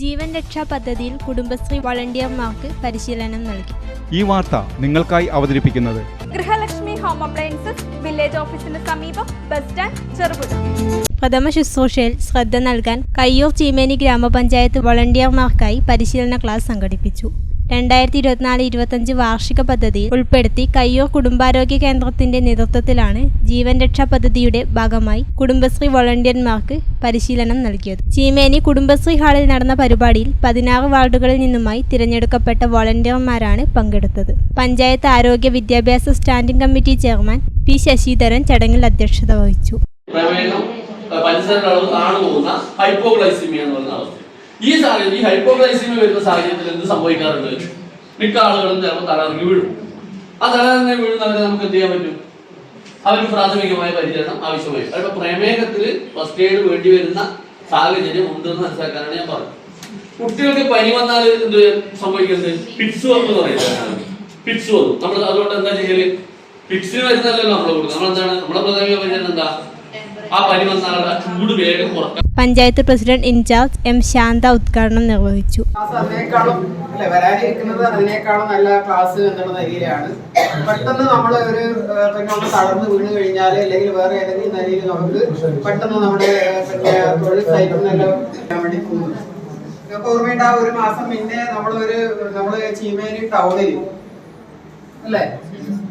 ജീവൻ രക്ഷാ പദ്ധതിയിൽ കുടുംബശ്രീ വളണ്ടിയർമാർക്ക് പരിശീലനം നൽകി. ഈ വാർത്ത നിങ്ങൾക്കായി അവതരിപ്പിക്കുന്നത് ഗൃഹലക്ഷ്മി ഹോം അപ്ലയൻസസ് വില്ലേജ് ഓഫീസിന് സമീപം ബസ് സ്റ്റാൻഡ് ചെറുപുഴ. പ്രഥമ ശുശ്രൂഷയിൽ ശ്രദ്ധ നൽകാൻ കയ്യൂർ ചീമേനി ഗ്രാമപഞ്ചായത്ത് വളണ്ടിയർമാർക്കായി പരിശീലന ക്ലാസ് സംഘടിപ്പിച്ചു. രണ്ടായിരത്തി ഇരുപത്തിനാല് ഇരുപത്തഞ്ച് വാർഷിക പദ്ധതിയിൽ ഉൾപ്പെടുത്തി കയ്യൂർ കുടുംബാരോഗ്യ കേന്ദ്രത്തിന്റെ നേതൃത്വത്തിലാണ് ജീവൻ രക്ഷാ പദ്ധതിയുടെ ഭാഗമായി കുടുംബശ്രീ വോളണ്ടിയർമാർക്ക് പരിശീലനം നൽകിയത്. ചീമേനി കുടുംബശ്രീ ഹാളിൽ നടന്ന പരിപാടിയിൽ പതിനാറ് വാർഡുകളിൽ നിന്നുമായി തിരഞ്ഞെടുക്കപ്പെട്ട വോളണ്ടിയർമാരാണ് പങ്കെടുത്തത്. പഞ്ചായത്ത് ആരോഗ്യ വിദ്യാഭ്യാസ standing committee chairman P Sasidharan ചടങ്ങിൽ അധ്യക്ഷത വഹിച്ചു. പ്രമേഹം കാണുന്ന ഹൈപ്പോഗ്ലൈസിമിയ എന്ന് പറയുന്ന അവസ്ഥ. ഈ സാഹചര്യം ഈ ഹൈപ്പോഗ്ലൈസിമ വരുന്ന സാഹചര്യത്തിൽ എന്ത് സംഭവിക്കാറുണ്ട്? മിക്ക ആളുകളും ചിലപ്പോൾ തലറിഞ്ഞ് വീഴും. ആ തലറിഞ്ഞ് വീഴുന്നവരെ നമുക്ക് എന്ത് ചെയ്യാൻ പറ്റും? അവർക്ക് പ്രാഥമികമായ പരിചരണം ആവശ്യമായി. അപ്പോൾ പ്രമേഹത്തിൽ ഫസ്റ്റ് എയ്ഡ് വേണ്ടി വരുന്ന സാഹചര്യം ഉണ്ടെന്ന് മനസ്സിലാക്കാനാണ് ഞാൻ പറഞ്ഞത്. കുട്ടികൾക്ക് പനി വന്നാൽ എന്ത് സംഭവിക്കുന്നത് വന്നു എന്ന് പറയുന്നത് പിറ്റ്സ് വന്നു. നമ്മൾ അതുകൊണ്ട് എന്താ ചെയ്യൽ? പിറ്റ്സിന് വരുന്നല്ലോ നമ്മൾ കൊടുക്കുന്നത്. നമ്മളെന്താണ്? നമ്മളെ പ്രാഥമിക പരിചരണം എന്താ? ആ പനി വന്നാലുള്ള ചൂട് വേഗം കുറക്കാം panchayat president incharge M Santha ഉദ്ഘാടനം നിർവഹിച്ചു. വരാനിരിക്കുന്നത് അതിനേക്കാളും നല്ല ക്ലാസ് എന്നുള്ള നിലയിലാണ്. പെട്ടെന്ന് നമ്മൾ ഒരു ഒന്ന് തളർന്ന് വീണ് കഴിഞ്ഞാൽ അല്ലെങ്കിൽ വേറെ ഏതെങ്കിലും നിലയിൽ നമുക്ക് പെട്ടെന്ന് നമ്മുടെ തൊഴിൽ സൈറ്റിനെല്ലാം വേണ്ടി പോകും നിങ്ങൾക്ക് ഒരു മാസം പിന്നെ നമ്മളൊരു നമ്മൾ ചീമേനി ടൗണിൽ അല്ലേ?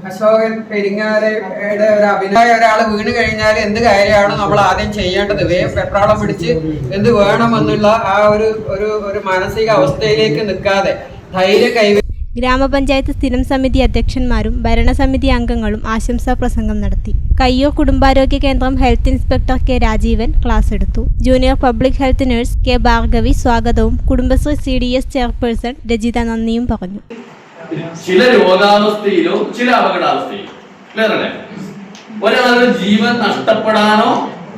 അശോകൻ പെരിങ്ങാരയുടെ ഒരു അഭിനയ ഒരാൾ വീണ് കഴിഞ്ഞാൽ എന്ത് കാര്യമാണ് നമ്മൾ ആദ്യം ചെയ്യേണ്ടത്. വേഗം പെട്രോളം പിടിച്ച് എന്ത് വേണമെന്നുള്ള ആ ഒരു ഒരു ഒരു മാനസിക അവസ്ഥയിലേക്ക് നിൽക്കാതെ ധൈര്യം കൈവ ഗ്രാമപഞ്ചായത്ത് സ്ഥിരം സമിതി അധ്യക്ഷന്മാരും ഭരണസമിതി അംഗങ്ങളും ആശംസാ പ്രസംഗം നടത്തി. കയ്യോ കുടുംബാരോഗ്യ കേന്ദ്രം health inspector K Rajeevan class എടുത്തു. Junior public health nurse K Bhargavi സ്വാഗതവും Kudumbashree C D S chairperson Rajitha നന്ദിയും പറഞ്ഞു. ചില രോഗാവസ്ഥയിലോ ചില അപകടാവസ്ഥയിലോ. ക്ലിയർ അല്ലേ ഒരാളുടെ ജീവൻ നഷ്ടപ്പെടാനോ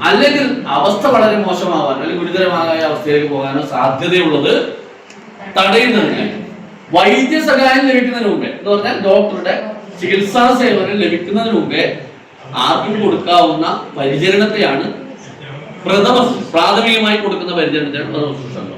അല്ലെങ്കിൽ അവസ്ഥ വളരെ മോശമാവാനോ അല്ലെങ്കിൽ ഗുരുതരമായ അവസ്ഥയിലേക്ക് പോകാനോ സാധ്യതയുള്ളത് തടയുന്നതിന് വൈദ്യസഹായം ലഭിക്കുന്നതിന് മുമ്പേ എന്ന് പറഞ്ഞാൽ ഡോക്ടറുടെ ചികിത്സാ സേവനം ലഭിക്കുന്നതിന് മുമ്പേ ആർക്കും കൊടുക്കാവുന്ന പരിചരണത്തെയാണ് പ്രഥമ പ്രാഥമികമായി കൊടുക്കുന്ന പരിചരണത്തെയാണ് പ്രഥമ